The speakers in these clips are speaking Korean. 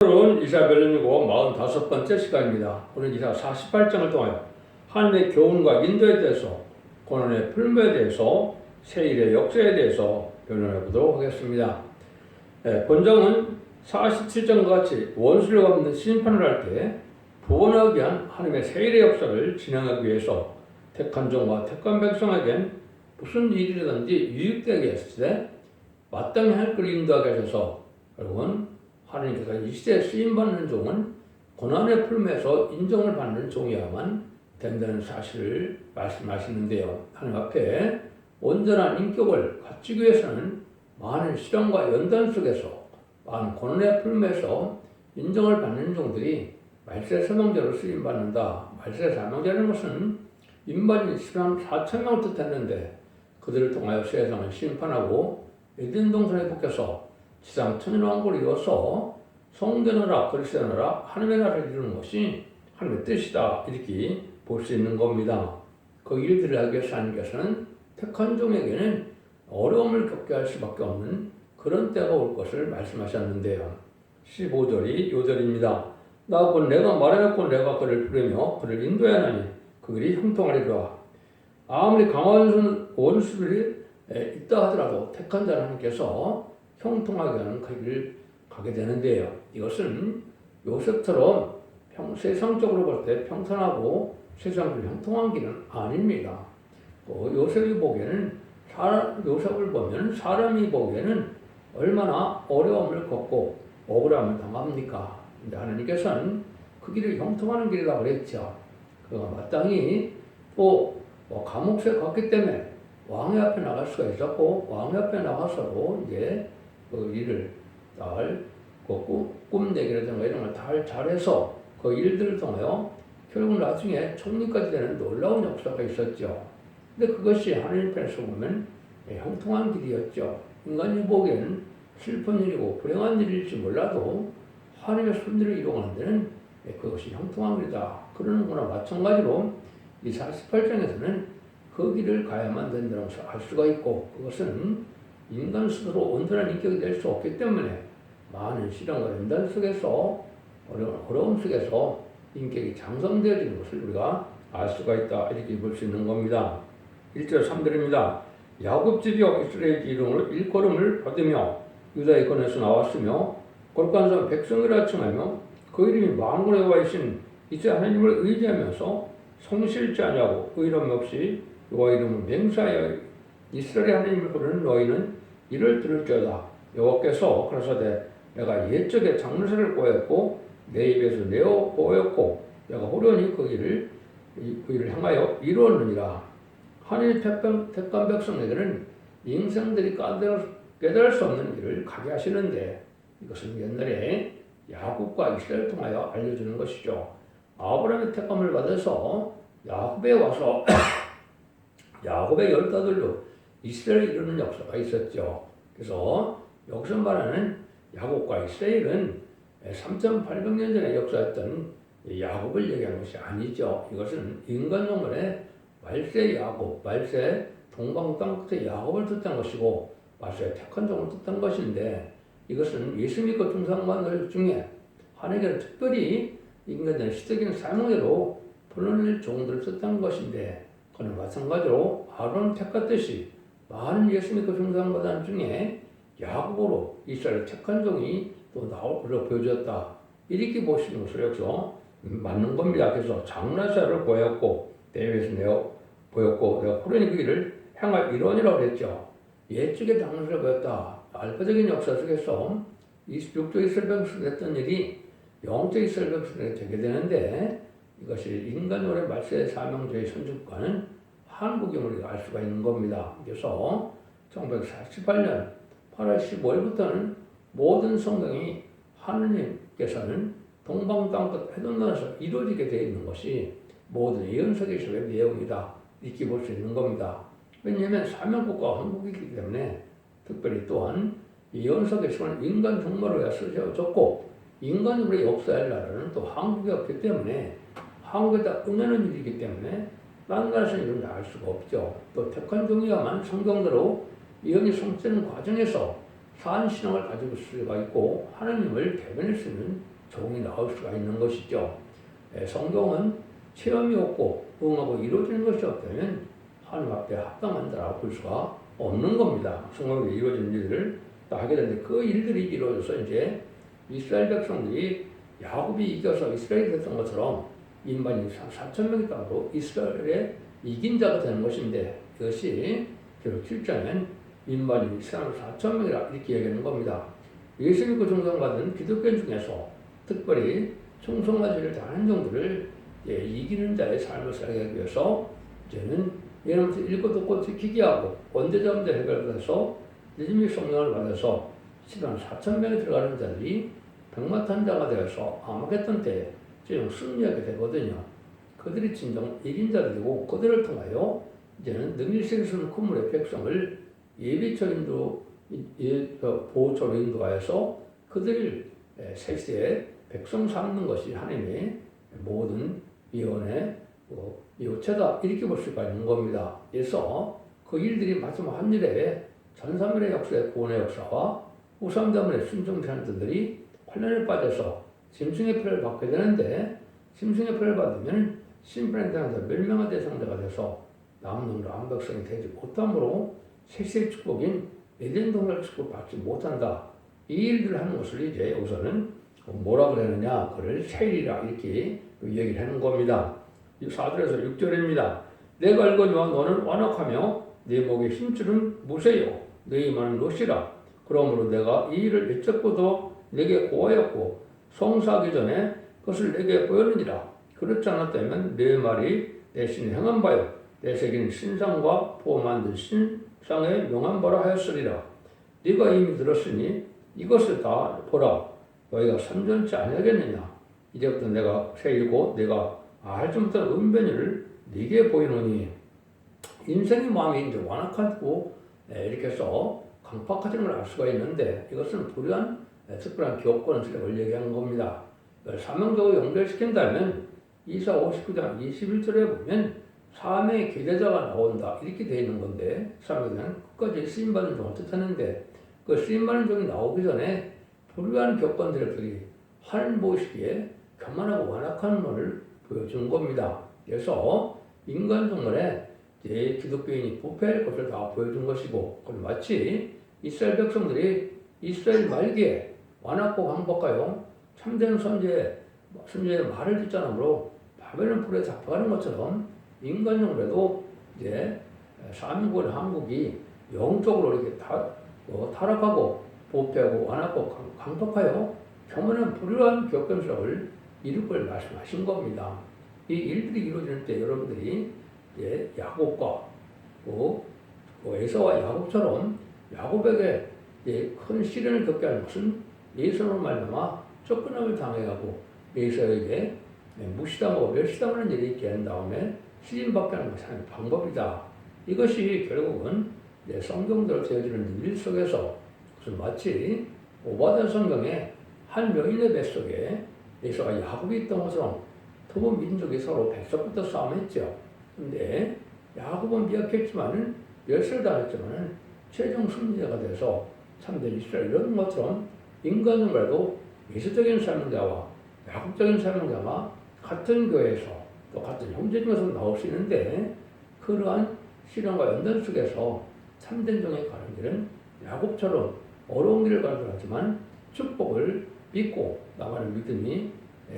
오늘은 이사 벨론이고 45번째 시간입니다. 오늘 이사 48장을 통하여 하나님의 교훈과 인도에 대해서 고난의 풀무에 대해서 세일의 역사에 대해서 변론해 보도록 하겠습니다. 예, 본정은 47장과 같이 원수를 갚는 심판을 할때 구원하기 위한 하나님의 세일의 역사를 진행하기 위해서 택한 종과 택한 백성에겐 무슨 일이라든지 유익되게 했을 때 마땅히 할 것을 인도하게 하셔서 결국은 하나님께서 이 시대에 쓰임받는 종은 고난의 풀면서 인정을 받는 종이야만 된다는 사실을 말씀하시는데요. 하나님 앞에 온전한 인격을 갖추기 위해서는 많은 시련과 연단 속에서 많은 고난의 풀면서 인정을 받는 종들이 말세 사명자로 쓰임받는다. 말세 사명자라는 것은 인반인 14천 명을 뜻했는데 그들을 통하여 세상을 심판하고 에덴 동산에 복해서 지상 천연왕국을 이어서 성전하라 그리스도하라 하나님의 나라를 이루는 것이 하나님의 뜻이다 이렇게 볼 수 있는 겁니다. 그 일들을 하기 위해서 하나님께서는 택한 종에게는 어려움을 겪게 할 수밖에 없는 그런 때가 올 것을 말씀하셨는데요. 15절이 요절입니다. 나 곧 내가 말하였고 내가 그를 부르며 그를 인도해야 하니 그 길이 형통하리라. 아무리 강한 원수들이 있다 하더라도 택한 자는 하나님께서 형통하게 하는 그 길을 가게 되는데요. 이것은 요셉처럼 평, 세상적으로 볼 때 평탄하고 세상을 형통한 길은 아닙니다. 어, 요셉이 보기에는 사람, 요셉을 보면 사람이 보기에는 얼마나 어려움을 겪고 억울함을 당합니까? 근데 하나님께서는 그 길을 형통하는 길이라고 그랬죠. 그가 마땅히 또 뭐 감옥에 갔기 때문에 왕의 앞에 나갈 수가 있었고 왕의 앞에 나가서도 이제 그 일을 잘 그 꿈내기라든가 이런 걸 잘 잘해서 그 일들을 통하여 결국 나중에 총리까지 되는 놀라운 역사가 있었죠. 근데 그것이 하나님 편에서 보면 예, 형통한 길이었죠. 인간이 보기에는 슬픈 일이고 불행한 일일지 몰라도 하나님의 손들을 이용하는 데는 예, 그것이 형통한 길이다. 그러는 거나 마찬가지로 이 48장에서는 그 길을 가야만 것을 알 수가 있고 그것은 인간 스스로 온전한 인격이 될 수 없기 때문에 많은 시련과 연단 속에서 어려움 속에서 인격이 장성되어지는 것을 우리가 알 수가 있다 이렇게 볼 수 있는 겁니다. 1절 3절입니다. 야곱 집이여 이스라엘 이름으로 일컬음을 받으며 유다의 권에서 나왔으며 거룩한 사 백성이라 칭하며 그 이름이 만군에 와 있신 이제 하나님을 의지하면서 성실지 아니하고 의람 없이 여호와 이름을 맹세하여 이스라엘 하나님을 부르는 너희는 이를 들을지어다 여호와께서 그러사대 내가 옛적에 장르사를 꼬였고 내 입에서 내어 보였고 내가 호련히 그 일을 그 일을 향하여 이루었느니라 하나님 택한, 택한 백성에게는 인생들이 깨달을, 수 없는 일을 가게 하시는데 이것은 옛날에 야곱과 이스라엘 통하여 알려주는 것이죠. 아브라함의 택함을 받아서 야곱에 와서 야곱의 열다들로 이스라엘을 이루는 역사가 있었죠. 그래서 여기서 말하는 야곱과 이스라엘은 3,800년 전에 역사했던 야곱을 얘기하는 것이 아니죠. 이것은 인간 용어의 말세 야곱, 말세 동방 땅 끝에 야곱을 뜻한 것이고 말세 택한 종을 뜻한 것인데 이것은 예수 믿고 중상관들 중에 하나님께는 특별히 인간들의 시적인 사명대로 불러낼 종들을 뜻한 것인데 그는 마찬가지로 아론 택했듯이 많은 예수 믿고 중상관들 중에 야곱으로 이스라엘 택한 종이 또 나올 보여줬다. 이렇게 보시는 것을 여기서 맞는 겁니다. 그래서 장나사를 보였고 대회에서 내어 보였고 내가 호련히 그 길을 행할 일원이라고 그랬죠. 옛적에 장나사를 보였다. 알파적인 역사 속에서 26조 이스라엘 백성이 했던 일이 영적 이스라엘 백성이 되게 되는데 이것이 인간으로의 말세 사명자의 선집과는 한국형을 우리가 알 수가 있는 겁니다. 그래서 1948년 8월 15일부터는 모든 성경이 하느님께서는 동방 땅끝 해동나라에서 이루어지게 되어 있는 것이 모든 예언서기서의 내용이다. 이렇게 볼 수 있는 겁니다. 왜냐하면 사명국가 한국이기 때문에 특별히 또한 예언서기서는 인간 종말로야 쓰여졌고 인간으로 역사할 나라는 또 한국이 없기 때문에 한국에다 응하는 일이기 때문에 다른 나라에서는 이런 알 수가 없죠. 또 택한 종이야만 성경대로 예언이 성취되는 과정에서 산 신앙을 가지고 있을 수가 있고 하나님을 대변할 수 있는 종이 나올 수가 있는 것이죠. 예, 성경은 체험이 없고 응하고 이루어지는 것이 없다면 하나님 앞에 합당한 자라고 볼 수가 없는 겁니다. 성경에 이루어지는 일들을 다 하게 되는데 그 일들이 이루어져서 이제 이스라엘 백성들이 야곱이 이겨서 이스라엘이 됐던 것처럼 인반이 4천 명이 따로 이스라엘의 이긴 자가 되는 것인데 이것이 결국 7장엔 인반이 이스라엘 4천 명이라 이렇게 얘기하는 겁니다. 예수 믿고 종성받은 기독교 중에서 특별히 충성과제를 다하는 정도를 예, 이기는 자의 삶을 살게 하기 위해서 이제는 예로부터 읽고 듣고 지키게 하고 원대자문제 해결해서 예수님의 성령을 받아서 시간 4천 명이 들어가는 자들이 백마탄 자가 되어서 암흑했던 때에 지금 승리하게 되거든요. 그들이 진정 이긴 자들이고 그들을 통하여 이제는 능일세계선 건물의 백성을 예비처 인도 예, 그 보호처로 인도하여서 그들을 예, 세세에 백성 삼는 것이 하나님의 모든 위원회 뭐 요체다 이렇게 볼 수가 있는 겁니다. 그래서 그 일들이 마지막 한 일에 전사면의 역사의 구원의 역사와 우상자문의 순종하는 자들이 환란에 빠져서 짐승의 표를 받게 되는데 짐승의 표를 받으면 심판에 대해서 멸명한 대상자가 돼서 남는 암백성이 되지 못함으로 세세 축복인 에덴 동굴 축복 받지 못한다. 이 일들을 하는 것을 이제 여기서는 뭐라 그러느냐 그를 세일이라 이렇게 얘기를 하는 겁니다. 4절에서 6절입니다. 내가 알거니와 너는 완악하며 내 목에 힘줄은 무쇠요 내 이마는 롯이라 그러므로 내가 이 일을 일찍부터 내게 고하였고 성사하기 전에 그것을 내게 보였느니라. 그렇지 않았다면 내 말이 내 신을 행한 바요. 내 새긴 신상과 포함한 신상에 명한 바라 하였으리라. 네가 이미 들었으니 이것을 다 보라. 너희가 선전치 아니하겠느냐? 이제부터 내가 세일고 내가 알지 못한 은변을 네게 보이노니. 인생의 마음이 이제 완악하고 네, 이렇게 해서 강팍하지는 걸 알 수가 있는데 이것은 불의한 네, 특별한 교권 세력을 얘기하는 겁니다. 사명적으로 연결시킨다면 이사 59장 21절에 보면 사명의 기대자가 나온다 이렇게 되어 있는 건데 사명은 끝까지 쓰임받는 종을 뜻하는데 그 쓰임받는 종이 나오기 전에 불의한 교권 세력들이 하늘 보시기에 교만하고 완악한 것을 보여준 겁니다. 그래서 인간 동물에 이제 기독교인이 부패할 것을 다 보여준 것이고, 마치 이스라엘 백성들이 이스라엘 말기에 완악고 강복하여 참된 선제, 선제의 말을 않으므로 바벨론 불에 잡혀가는 것처럼 인간 동물에도 이제 사민군 한국이 영적으로 이렇게 타, 어, 타락하고 부패하고 완악고 강독하여 교만한 불의한 교권수락을 이룰 걸 말씀하신 겁니다. 이 일들이 이루어질 때 여러분들이 예, 야곱과 그, 그 에서와 야곱처럼 야곱에게 예, 큰 시련을 겪게 하는 것은 예수로 말미암아 쫓겨남을 당해가고 예수에게 예, 무시당하고 멸시당하는 일이 있게 한 다음에 시진받게 하는 것이 하나의 방법이다. 이것이 결국은 내 성경대로 되어지는 일 속에서 무슨 마치 오바된 성경에 한 여인의 뱃속에 예수가 야곱이 있던 것처럼 두 민족이 서로 백석부터 싸움했죠. 근데 야곱은 미약했지만은 멸시를 당했지만은 최종 승리자가 돼서 참된 이스라엘 이런 것처럼 인간은 그래도 예수적인 사명자와 야곱적인 사명자가 같은 교회에서 또 같은 형제 중에서 나올 수 있는데 그러한 시련과 연단 속에서 참된 종의 가는 길은 야곱처럼 어려운 길을 가더라지만 축복을 믿고 나가는 믿음이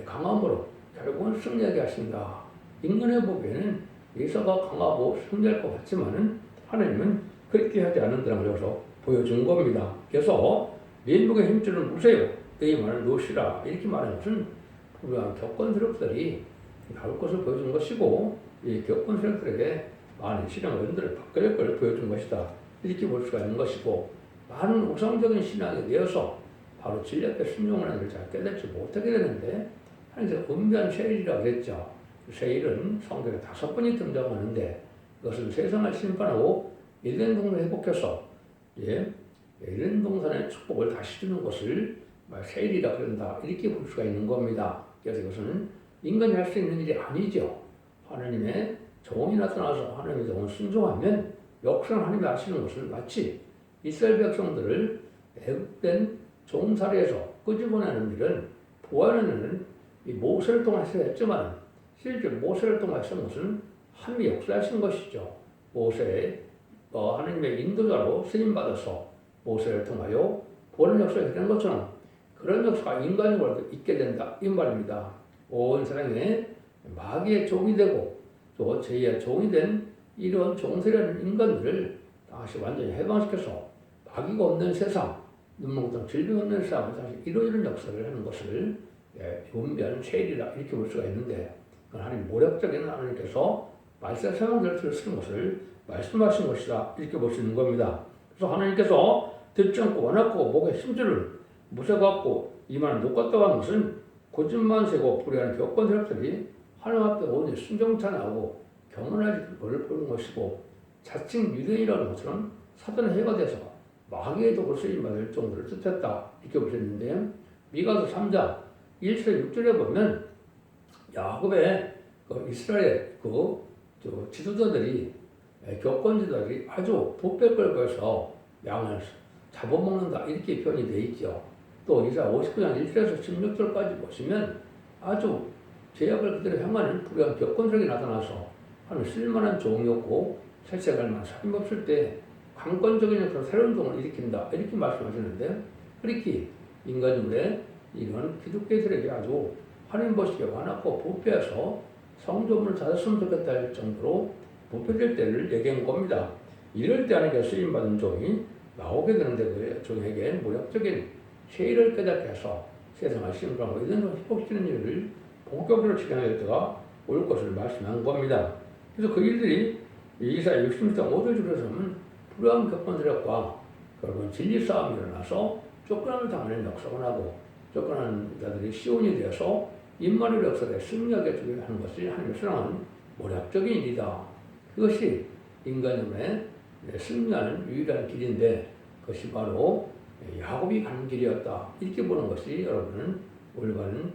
강함으로 결국은 승리하게 하신다. 인간의 보기에는 예서가 강하고 승리할 것 같지만은 하나님은 그렇게 하지 않는다는 것서 보여준 겁니다. 그래서 민족의 힘줄은 무세요. 이 말은 노시라 이렇게 말하는 것은 분명한 교권 세력들이 나올 것을 보여준 것이고 이 교권 세력들에게 많은 실행과 연들을 바꿔낼 것을 보여준 것이다. 이렇게 볼 수가 있는 것이고 많은 우상적인 신앙이 되어서 바로 진리 앞에 순종을 하는 걸잘 깨닫지 못하게 되는데 하나님께서 은변 세일이라고 했죠. 세일은 성경에 다섯 번이 등장하는데 이것은 세상을 심판하고 에덴 동산을 회복해서 예, 에덴 동산의 축복을 다시 주는 것을 세일이라 그런다 이렇게 볼 수가 있는 겁니다. 그래서 이것은 인간이 할 수 있는 일이 아니죠. 하나님의 종이 나타나서 하나님의 종을 순종하면 역사는 하나님이 하시는 것을 마치 이스라엘 백성들을 애국된 종살이에서 끄집어내는 일은 보아내는 이 모세를 통해서 했지만 실제 모세를 통해서 쓴 것은 하나님의 역사에 쓴 것이죠. 모세의 어, 하나님의 인도자로 쓰임 받아서 모세를 통하여 보는 역사가 되는 것처럼 그런 역사가 인간적으로 있게 된다 이 말입니다. 온 세상에 마귀의 종이 되고 또 제2의 종이 된 이런 종세라는 인간들을 다시 완전히 해방시켜서 마귀가 없는 세상, 눈물 같은 질병 없는 세상을 다시 이루어지는 역사를 하는 것을 예, 분변, 쉐일이라 이렇게 볼 수가 있는데 그건 하나님 모략적인 하나님께서 말세 세상들을 쓰는 것을 말씀하신 것이다 이렇게 볼 수 있는 겁니다. 그래서 하나님께서 듣지 않고 원하고 목에 힘줄을 무쇠갖고 이만을 놓았다고 하는 것은 고집만 세고 불의한 교권 세력들이 하나님 앞에 오니 순정찬하고 경건하지 그를 보는 것이고 자칭 유대인이라는 것처럼 사단의 해가 돼서 마귀의 독을 쓰임 받을 정도를 뜻했다. 이렇게 있는데 미가서 3장 1절 6절에 보면 야곱의 그 이스라엘 그 지도자들이 예, 교권 지도자들이 아주 부패 끌고 해서 양을 잡아먹는다 이렇게 표현이 되어 있죠. 또 이사 59장 1절에서 16절까지 보시면 아주 제약을 그대로 향하는 불의한 격건적이 나타나서 하는 쓸만한 종이었고 살색할 만한 사임 없을 때 강권적인 그런 새로운 종을 일으킨다 이렇게 말씀하셨는데 그렇게 인간들의 이런 기독교들에게 아주 하나님 보시기에 완악고 부패해서 성조문을 찾았으면 좋겠다 할 정도로 부패될 때를 얘기한 겁니다. 이럴 때 하나님께 쓰임받은 종이 나오게 되는데 그 종에게 무력적인 세일을 깨닫게 해서 세상을 심판하고 이런 회복시키는 일을 본격적으로 진행할 때가 올 것을 말씀한 겁니다. 그래서 그 일들이 이사 60장 5절 줄에서는 불안한 격번들과 결국은 진리 싸움이 일어나서 쫓겨남을 당하는 역사가 나고 쫓겨나는 자들이 시온이 되어서 인마누엘 역사에 승리하게 주게 하는 것이 하나님의 사랑하는 모략적인 일이다. 그것이 인간의 승리하는 유일한 길인데 그것이 바로 야곱이 가는 길이었다. 이렇게 보는 것이 여러분은 올바른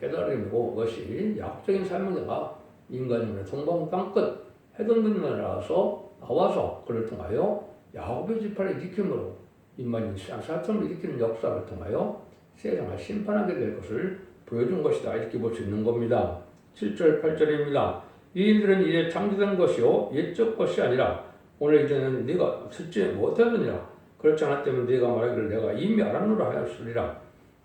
깨달음이고 그것이 야곱적인 사명자가 인간의 동방 땅끝 해동된 나라서 나와서 그를 통하여 야곱의 지파를 일으킴으로 인간이 사처럼 일으키는 역사를 통하여 세상을 심판하게 될 것을 보여준 것이다. 이렇게 볼 수 있는 겁니다. 7절, 8절입니다. 이 일들은 이제 창조된 것이요 옛적 것이 아니라 오늘 이제는 네가 듣지 못하느니라 그렇지 않았다면 네가 말하기를 내가 이미 알았노라 하였으리라.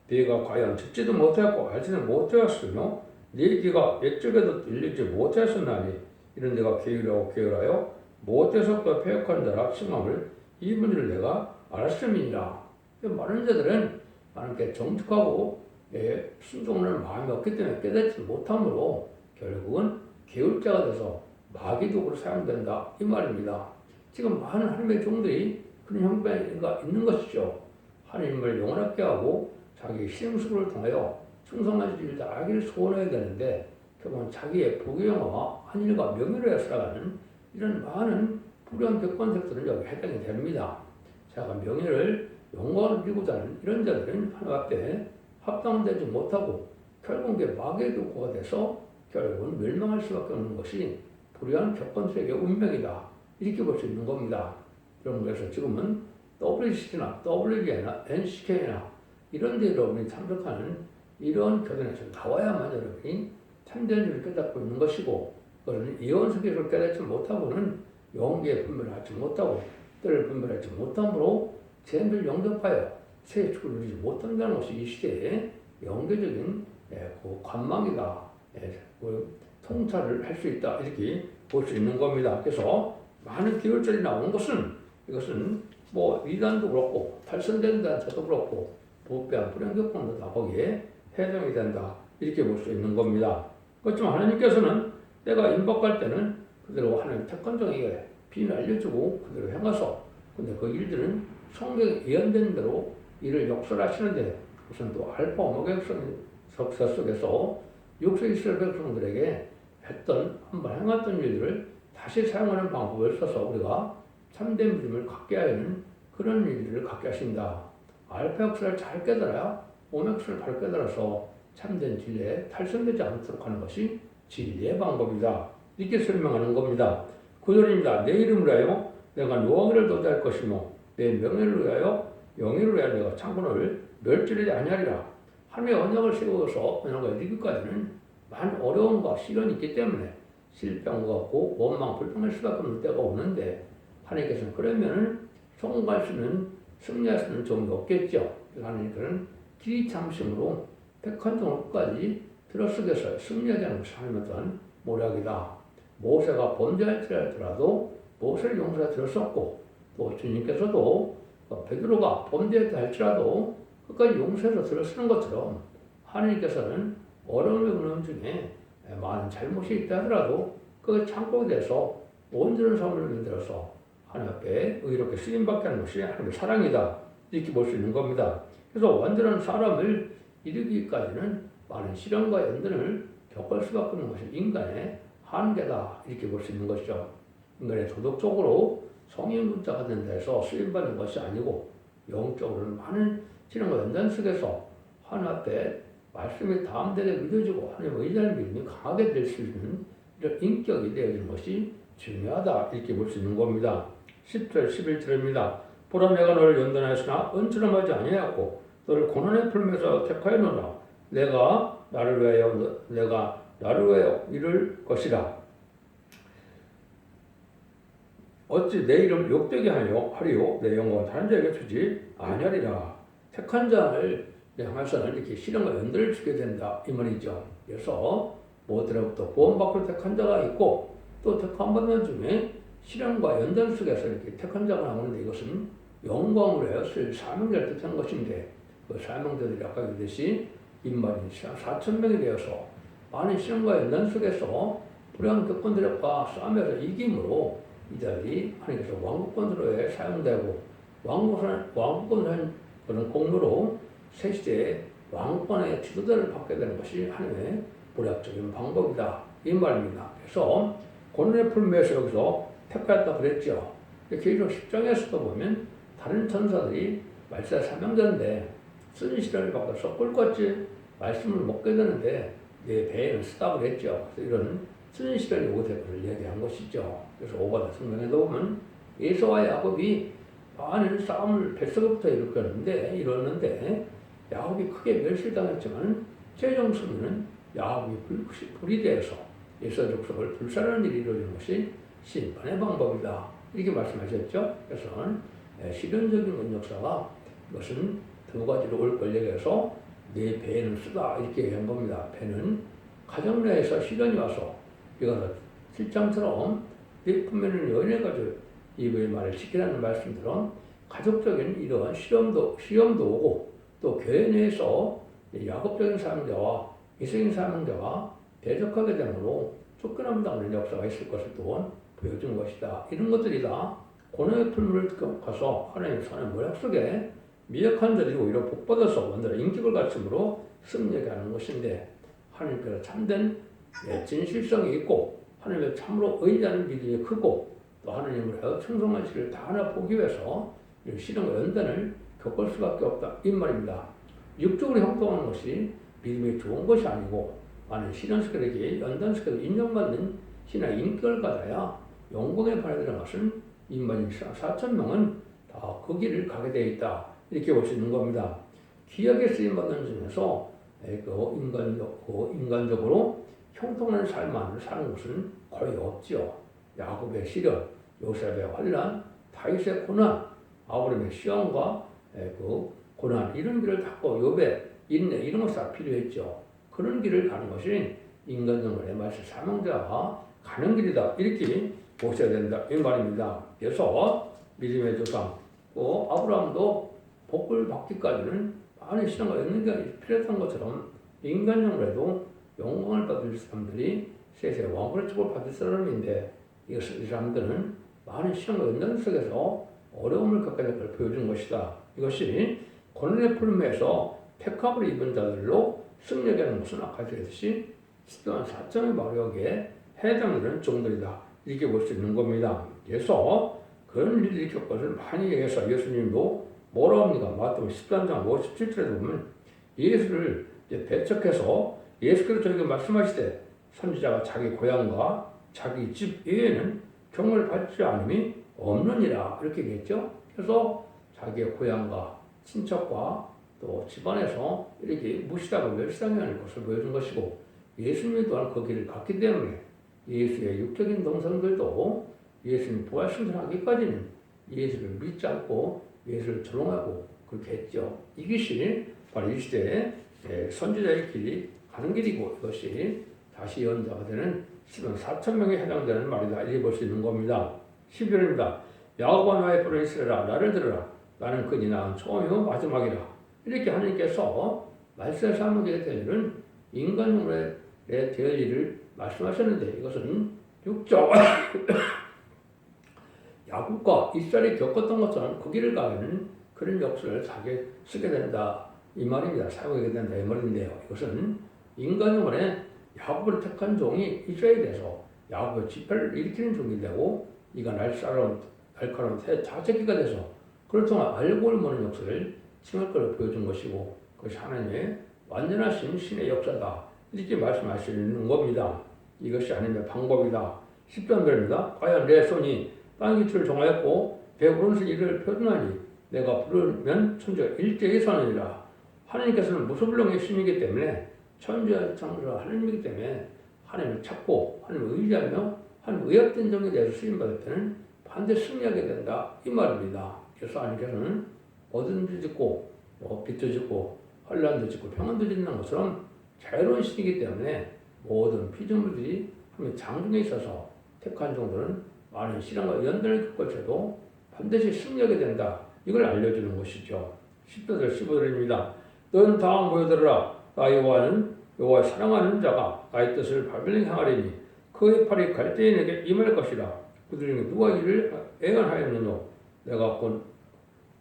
네가 과연 듣지도 못하였고 알지는 못하였으며 네 귀가 옛적에도 들리지 못하였었나니? 이런 내가 게으르고 게으라여 못해서도 폐역한 자라 칭함을 입은 줄 내가 알았음이니라. 많은 자들은 하나님께 정직하고 예, 순종을 마음이 없기 때문에 깨닫지 못함으로 결국은 개울자가 돼서 마귀독으로 사용된다. 이 말입니다. 지금 많은 하나님의 종들이 그런 형배가 있는 것이죠. 하나님을 영원하게 하고 자기 시행수를 통하여 충성한 다 하기를 소원해야 되는데 결국은 자기의 부귀영화와 한일과 명예를 살아가는 이런 많은 불의한 격관색들은 여기 해당이 됩니다. 자가 명예를 영광을 누리고자 하는 이런 자들은 하나님 앞에 합당되지 못하고 결국에 마귀의 도구가 돼서 결국은 멸망할 수밖에 없는 것이 불의한 격건수에게 운명이다. 이렇게 볼 수 있는 겁니다. 그럼 그래서 지금은 WC나 WG나 NCK나 이런 데 여러분이 참석하는 이런 교단에서 나와야만 여러분이 참된 줄을 깨닫고 있는 것이고 그거는 이원석에서 깨닫지 못하고는 영계의 분별을 하지 못하고 때를 분별하지 못함으로 죄를 영접하여 새 축을 누리지 못한다는 것이 이 시대의 영계적인 예, 그 관망이다. 예, 그 통찰을 할 수 있다. 이렇게 볼 수 있는 겁니다. 그래서 많은 기울절이 나오는 것은 이것은 뭐 이단도 그렇고 탈선된 단체도 그렇고 부패한 불행격권도 다 거기에 해당이 된다. 이렇게 볼 수 있는 겁니다. 그렇지만 하나님께서는 내가 임박할 때는 그대로 하나님 택관정에게 비밀 알려주고 그대로 행하서 근데 그 일들은 성경에 예언된 대로 이를 역설하시는데 우선 또 알파 오메가 역사 속에서 육세 이스라엘 백성들에게 했던 한번 행했던 일들을 다시 사용하는 방법을 써서 우리가 참된 믿음을 갖게 하는 그런 일들을 갖게 하신다. 알파 역사를 잘 깨달아야 역사를 바로 깨달아서 참된 진리에 탈선되지 않도록 하는 것이 진리의 방법이다. 이렇게 설명하는 겁니다. 구절입니다. 내 이름을 하여 내가 노하기를 도달할 것이며 내 명예를 위하여 영예를 위하여 내가 창군을 멸절하지 아니하리라. 하나님의 언약을 세워서 언약을 이기기까지는 많은 어려움과 시련이 있기 때문에 실병과 고 원망 불평할 수밖에 없는 때가 오는데 하나님께서는 그러면은 성공할 수는 승리할 수는 좀 없겠죠. 하나님께서는 길이 참심으로 백한 종까지 들어쓰겠어요. 승리하지 않은 것이 하나님 어떤 모략이다. 모세가 범죄할지라도 모세를 용서해 들었었고 또 주님께서도 어, 베드로가 범죄했다 할지라도 끝까지 용서해서 들어쓰는 것처럼 하나님께서는 어려움의 그런 중에 많은 잘못이 있다 하더라도 그 참고 돼서 온전한 삶을 만들어서 하나님 앞에 의롭게 쓰임받게 하는 것이 하나님의 사랑이다 이렇게 볼 수 있는 겁니다. 그래서 완전한 사람을 이루기까지는 많은 시련과 연단을 겪을 수밖에 없는 것이 인간의 한계다 이렇게 볼 수 있는 것이죠. 인간의 도덕적으로 성인 문자가 된다 해서 쓰임받는 것이 아니고 영적으로는 많은 시련과 연단 속에서 하나님 앞에 말씀이 다음되게 믿어지고 하나님 의지하는 믿음이 강하게 될 수 있는 이런 인격이 되어지는 것이 중요하다. 이렇게 볼 수 있는 겁니다. 10절 11절입니다. 보라 내가 너를 연단하였으나 은처럼 하지 아니하였고 너를 고난의 풀면서 택하였노라. 내가 나를 위하여 내가 나를 위하여 이룰 것이라. 어찌 내 이름 욕되게 하려 하리요? 내 영광 다른 자에게 주지 아니하리라. 택한 자를 향해서는 이렇게 시련과 연대를 주게 된다. 이 말이죠. 그래서 무엇으로부터 구원받고 택한 자가 있고 또 택한 받는 중에 시련과 연단 속에서 이렇게 택한 자가 나오는데 이것은 위하여 쓸 사명자를 뜻하는 것인데 그 사명자들이 아까 얘기했듯이 인마인 4천 명이 되어서 많은 시련과 연단 속에서 불량 격권들과 싸움에서 이김으로 이들이 하나님께서 왕국권으로에 사용되고 왕국권 왕국권한 그런 공로로 새 시대에 왕권의 지도자를 받게 되는 것이 하나님의 보략적인 방법이다 이 말입니다. 그래서 고난의 풀매에서 여기서 택하였다 그랬죠. 계시록 10장에서도 보면 다른 천사들이 말세 사명자인데 쓰는 시련을 받아서 꿀같이 말씀을 먹게 되는데 내 배에는 쓰다 그랬죠. 그래서 이런 쓰는 시련이 오게 될 얘기한 것이죠. 그래서 오바다 성경에도 보면 예수와 야곱이 많은 싸움을 뱃속부터 일으켰는데 이뤘는데 야곱이 크게 멸실당했지만 최종 승리는 야곱이 불, 불이 되어서 예수의 족속을 불살하는 일이 이루어지는 것이 심판의 방법이다. 이렇게 말씀하셨죠. 그래서 실현적인 은역사가 이것은 두 가지로 올 권력에서 내 배는 쓰다 이렇게 얘기한 겁니다. 배는 가정 내에서 시련이 와서 이것은 실장처럼 내 품에는 연애가지고 이의 말을 지키라는 말씀처럼 가족적인 이러한 시험도 시험도 오고 또 교회 내에서 야곱적인 사명자와 이성인 사명자와 대적하게 되므로 쫓겨남 당하는 역사가 있을 것을 또 보여준 것이다. 이런 것들이 다 고뇌의 풀물을 가서 하나님 선의 모략 속에 미약한 자들이 오히려 복받아서 원들의 인격을 갖춤으로 승리하게 하는 것인데 하나님께서 참된 진실성이 있고 하나님의 참으로 의지하는 믿음이 크고 또 하나님을 충성한 시를 다 하나 보기 위해서 시련과 연단을 겪을 수밖에 없다 이 말입니다. 육적으로 형통하는 것이 믿음이 좋은 것이 아니고 많은 시련 속에게 연단 속에도 인정받는 신의 인격을 받아야 영광에 발휘되는 것은 인간인 4천 명은 다 그 길을 가게 되어 있다 이렇게 볼 수 있는 겁니다. 기억에 쓰임 받는 중에서 그 인간적 그 인간적으로 형통한 삶만을 사는 것은 거의 없지요. 야곱의 시련, 요셉의 환란, 다윗의 고난, 아브라함의 시험과 그 고난 이런 길을 닦고 욥의 인내 이런 것이 다 필요했죠. 그런 길을 가는 것이 인간적으로 말씀 사명자가 가는 길이다 이렇게 보셔야 된다 이 말입니다. 그래서 믿음의 조상 또 아브라함도 복을 받기까지는 많은 시간과 연능이 필요했던 것처럼 인간적으로도 영광을 받을 사람들이 세세 왕권의 축을 받을 사람인데 이것이 사람들은 많은 시간과 연능 속에서 어려움을 겪게 될 걸 보여준 것이다. 이것이 고난의 풀음에서 택합을 입은 자들로 승리하는 것은 아까 드렸듯이 시도한 4점의 마력에 해당되는 종들이다. 이렇게 볼 수 있는 겁니다. 그래서 그런 일이 겪어서 많이 얘기해서 예수님도 뭐라 합니까? 마태복음 13장 57절에 보면 예수를 배척해서 예수께서 저에게 말씀하시되 선지자가 자기 고향과 자기 집 외에는 경을 받지 않음이 없느니라 이렇게 얘기했죠. 그래서 자기의 고향과 친척과 또 집안에서 이렇게 무시하고 멸시당하는 것을 보여준 것이고 예수님 또한 그 길을 갔기 때문에 예수의 육적인 동생들도 예수님 부활 승천하기까지는 예수를 믿지 않고 예수를 조롱하고 그렇게 했죠. 이것이 바로 이 시대의 예, 선지자의 길이 가는 길이고 이것이 다시 연자가 되는 10원 4천 명에 해당되는 말이다. 이렇게 볼 수 있는 겁니다. 11절입니다. 야곱과 나의 이스라엘아 나를 들으라. 나는 그니 낳은 처음이요 마지막이라. 이렇게 하나님께서 하게 될 일은 인간으로의 될 일을 말씀하셨는데 이것은 육적 야곱과 이스라엘이 겪었던 것처럼 그 길을 가는 그런 역사를 자기 쓰게 된다 이 말입니다. 사용하게 된다 이 말인데요. 이것은 인간 영혼에 야곱을 택한 종이 이스라엘에서 야곱의 집회를 일으키는 종이 되고 이가 날카로운 날카로운 새 자체기가 돼서 그를 통한 알고를 모는 역사를 칭할 것을 보여준 것이고 그것이 하나님의 완전하신 신의 역사다 이렇게 말씀하시는 겁니다. 이것이 하나님의 방법이다. 10절입니다. 과연 내 손이 땅 기초를 정하였고 배부른서 이를 표준하니 내가 부르면 천지가 일제히 서느니라. 하나님께서는 무소불능의 신이기 때문에 천지와 창조가 하나님이기 때문에 하나님을 찾고 하나님을 의지하며 하나님 의협된 종에 대해서 쓰임받을 때는 반드시 승리하게 된다. 이 말입니다. 그래서 하나님께서는 뭐든지 짓고 뭐 빛도 짓고 환란도 짓고 평안도 짓는 것처럼 자유로운 신이기 때문에 모든 피조물들이 장중에 있어서 택한 종들은 많은 시련과 연단을 겪을지도 반드시 승리하게 된다. 이걸 알려주는 것이죠. 10절들 15절입니다. 너는 다 모여들어라. 나 여호와는 여호와 사랑하는 자가 나의 뜻을 바벨론 향하리니 그의 팔이 갈대인에게 임할 것이라. 그들 중에 누가 이를 애간하였느냐? 내가 곧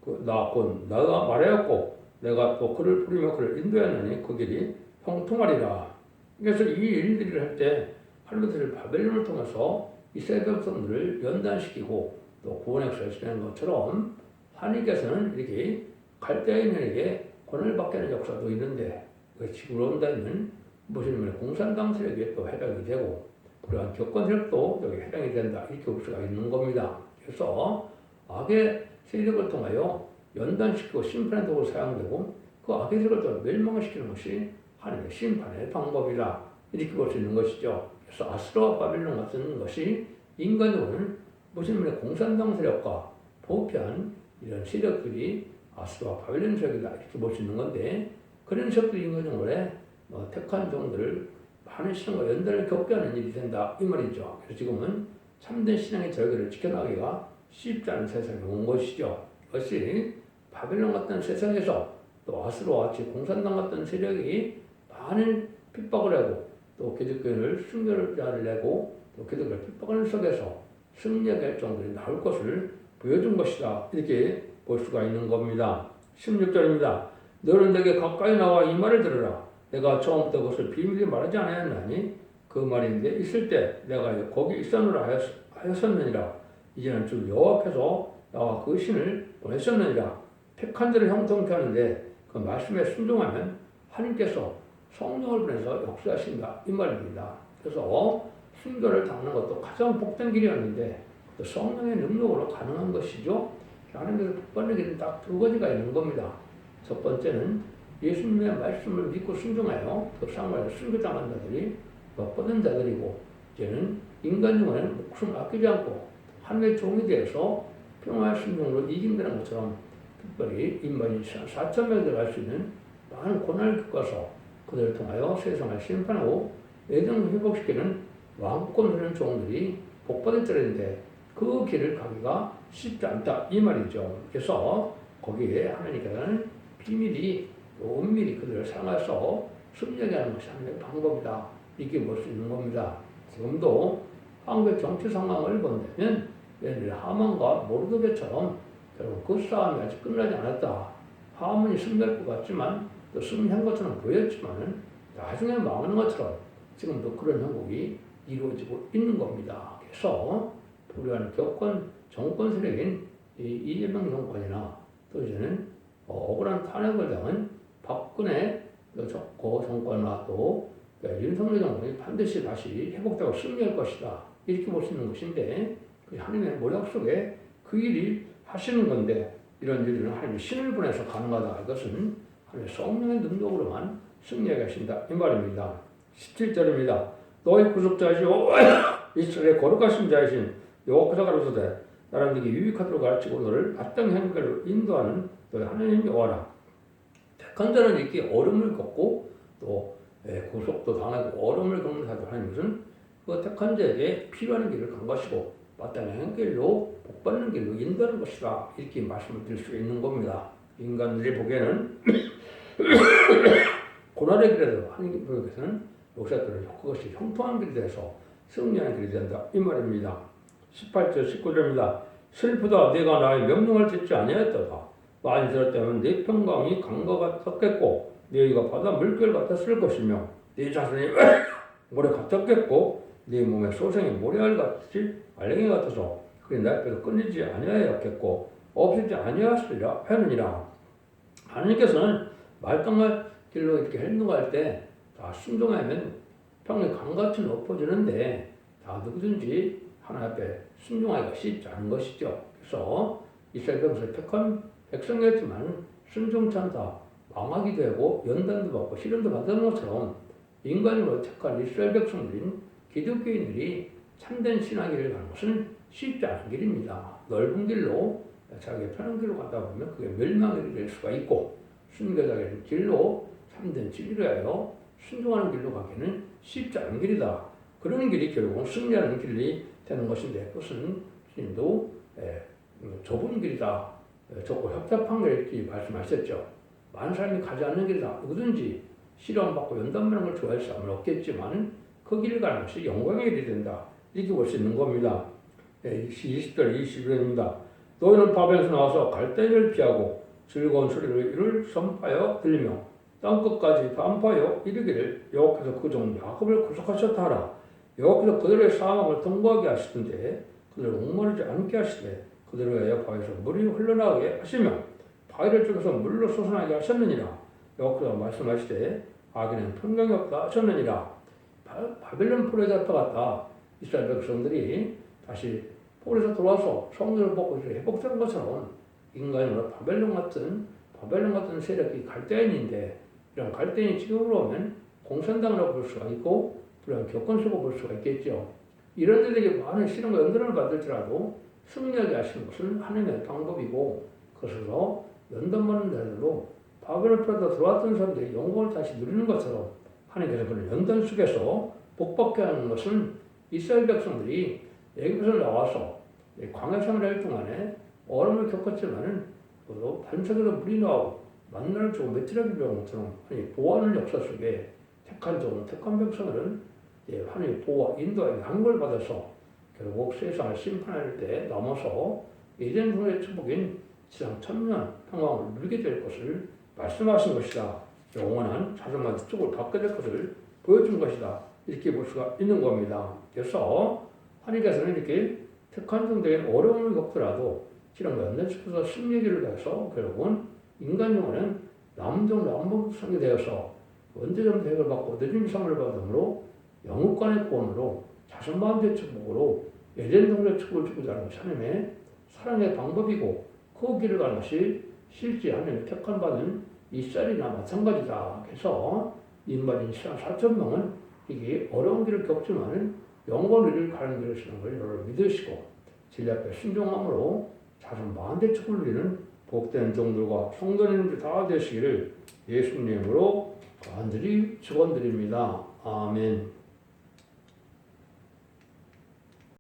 나곧 나가 말하였고 내가 또 그를 부리며 그를 인도하느니 그 길이 형통하리라. 그래서 이 일들을 할때 하나님께서 바벨론을 통해서 이스라엘 백성들을 연단시키고 또 구원의 역사를 진행한 것처럼 하나님께서는 이렇게 갈대인에게 권을 받게 하는 역사도 있는데 그 지구로 온다면 무슬림의 공산당 세력에 또 해당이 되고 그러한 교권 세력도 여기 해당이 된다 이렇게 볼 수가 있는 겁니다. 그래서 악의 세력을 통하여 연단시키고 심판의 도구로 사용되고 그 악의 세력을 또 멸망시키는 것이 하나님의 심판의 방법이라 이렇게 볼 수 있는 것이죠. 그래서 아스라와 바빌론 같은 것이 인간적으로는 무슬림의 공산당 세력과 보편 이런 세력들이 아스라와 바빌론 세력이다 이렇게 볼 수 있는 건데 그런 세력들이 인간적으로 뭐 택한 종들을 많은 신앙과 연단을 겪게 하는 일이 된다 이 말이죠. 그래서 지금은 참된 신앙의 절개를 지켜나가기가 쉽지 세상에 온 것이죠. 이것이 바빌론 같은 세상에서 또 아스로와 같이 공산당 같은 세력이 많은 핍박을 하고 또 기독교를 순결자를 내고 또 기독교를 핍박하는 속에서 승리의 정들이 나올 것을 보여준 것이다. 이렇게 볼 수가 있는 겁니다. 16절입니다. 너는 내게 가까이 나와 이 말을 들으라. 내가 처음부터 그것을 비밀히 말하지 않았나니 그 말인데 있을 때 내가 거기 있었느라 하였었느니라. 이제는 주 여호와께서 나와 그 신을 보냈었느니라. 택한 자를 형통케 하는데 그 말씀에 순종하면 하나님께서 성령을 보내서 역사하신다 이 말입니다. 그래서 순교를 당하는 것도 가장 복된 길이었는데 또 성령의 능력으로 가능한 것이죠. 하나님께서 복받는 길은 딱 두 가지가 있는 겁니다. 첫 번째는 예수님의 말씀을 믿고 순종하여 그 상을 순교당한 자들이 복받은 자들이고 이제는 인간 중에는 목숨 아끼지 않고 하나님의 종이 되어서 평화의 순종으로 이긴다는 것처럼 특별히 인간이 4천 명 들어갈 수 있는 많은 고난을 겪어서 그들을 통하여 세상을 심판하고 애정을 회복시키는 왕권 흐르는 종들이 복받을 자리인데 그 길을 가기가 쉽지 않다 이 말이죠. 그래서 거기에 하나님께서는 비밀이 은밀히 그들을 사용해서 승리하게 하는 것이 하나님의 방법이다 이렇게 볼수 있는 겁니다. 지금도 한국의 정치 상황을 본다면 하만과 모르드게처럼 결국 그 싸움이 아직 끝나지 않았다. 하만이 승리할 것 같지만 또 승리한 것처럼 보였지만은 나중에 망하는 것처럼 지금도 그런 형국이 이루어지고 있는 겁니다. 그래서 불우한 교권 정권 세력인 이재명 정권이나 또 이제는 어, 억울한 탄핵을 당한 박근혜 고 정권과 또 윤석열 정권이 반드시 다시 회복되고 승리할 것이다. 이렇게 볼 수 있는 것인데 그 하나님의 모략 속에 그 일이 하시는 건데 이런 일은 하나님의 신을 보내서 가능하다. 이것은 하나님의 성령의 능력으로만 승리하게 하신다. 이 말입니다. 17절입니다. 너희 구속자시오 이스라엘의 거룩하신 자이신 여호와께서 가로소되 나는 네게 유익하도록 가르치고 너를 마땅히 하는 길로 인도하는 너희 하나님 여호와라. 택한 자는 이렇게 어려움을 겪고 또 예, 구속도 당하고 어려움을 겪는 자들 하는 것은 그 택한 자에게 필요한 길을 간 것이고 하는 길로 복 받는 길로 인도하는 것이다. 이렇게 말씀을 드릴 수 있는 겁니다. 인간들이 보기에는 고난의 길에도 하나님께서는 역사들을 그것이 형통한 길이 돼서 승리하는 길이 된다. 이 말입니다. 18절 19절입니다. 슬프다 내가 나의 명령을 듣지 아니하였도다. 많이 들었다면 내 평강이 강과 같았겠고 너희가 바다 물결 같았을 것이며 네 자손이 모래 같았겠고 네 몸의 소생이 모래알 같이 알랭이 같아서 내 앞에서 끊이지 아니하였겠고 없애지 아니하였으리라 하느니라. 하나님께서는 말똥을 길로 이렇게 행동할 때 다 순종하면 평이 강같이 높아지는데 다 누구든지 하나님 앞에 순종하기가 쉽지 않은 것이죠. 그래서 이스라엘 백성을 택한 백성이었지만 순종치 않다 망하게 되고 연단도 받고 시련도 받는 것처럼 인간으로 택한 이스라엘 백성들인 기독교인들이 참된 신앙길을 가는 것은 쉽지 않은 길입니다. 넓은 길로 자기 편한 길로 가다 보면 그게 멸망이 될 수가 있고 순교자의 길로 참된 진리로 하여 순종하는 길로 가기는 쉽지 않은 길이다. 그런 길이 결국은 승리하는 길이 되는 것인데 그것은 주님도 예, 음, 좁은 길이다. 예, 좁고 협잡한 길 이렇게 말씀하셨죠. 많은 사람이 가지 않는 길이다. 누구든지 실험받고 연단받는 걸 좋아할 사람은 없겠지만 그 길을 가는 것이 영광의 길이 된다. 이렇게 볼 수 있는 겁니다. 예, 20절 21절입니다. 너희는 바벨에서 나와서 갈대를 피하고 즐거운 소리를 이를 선파하여 들리며 땅끝까지 반파하여 이르기를 여호와께서 그 종 야곱을 구속하셨다 하라. 여호와께서 그들의 사망을 통과하게 하시던데 그들을 목마르지 않게 하시되 그들을 위하여 바위에서 물이 흘러나오게 하시며 바위를 쪼개서 물로 솟아나게 하셨느니라. 여호와께서 말씀하시되 아기는 평강이 없다 하셨느니라. 바, 바벨론 폴에 잡혀갔다. 이스라엘 백성들이 다시 폴에서 돌아와서 성전을 보고 회복되는 것처럼 인간으로 바벨론 같은 바벨론 같은 세력이 갈대인인데 이런 갈대인이 지금으로 오면 공산당이라고 볼 수가 있고 그런 교권수고 볼 수가 있겠죠. 이런 데들에게 많은 시련과 연단을 받을지라도 승리하게 하시는 것은 하나님의 방법이고 그것으로 연단받는 자들로 바벨론 프라다 들어왔던 사람들이 영광을 다시 누리는 것처럼 하나님께서 그런 연단 속에서 복받게 하는 것은 이스라엘 백성들이 애굽에서 나와서 광야 생활 할 동안에 어려움을 겪었지만은 또 반석에서 물이 나오고 만나를 주고 메트라기 병처럼 하나님 보호하는 역사 속에 택한 종, 택한 백성들은 예, 하나님 보호와 인도와 양걸 받아서 결국 세상을 심판할 때 넘어서 예전 후의 축복인 지상 천년 평강을 누리게 될 것을 말씀하신 것이다. 영원한 자존만 축복을 받게 될 것을 보여준 것이다. 이렇게 볼 수가 있는 겁니다. 그래서 하나님께서는 이렇게 택한 종들에게 어려움을 겪더라도 지난 몇년 속에서 승리기를 해서 결국은 인간 영혼은 남종 남북성이 되어서 언제점 대를 받고 늦은 상을 받음으로 영국간의 구원으로 자신마음의 축복으로 예전 동의 축복을 주고자 것이 하나님의 사랑의 방법이고 그 길을 가는 것이 실제 하나님의 택한 받은 이쌀이나 마찬가지다. 그래서 인발인 시간 4천 명은 이게 어려운 길을 겪지만은 영원을 가는 길을 쓰는 걸 여러분 믿으시고 진리 앞에 순종함으로 마음의 축복을 누리는 복된 종들과 성도님들 다 되시기를 예수님으로 간절히 축원드립니다. 아멘.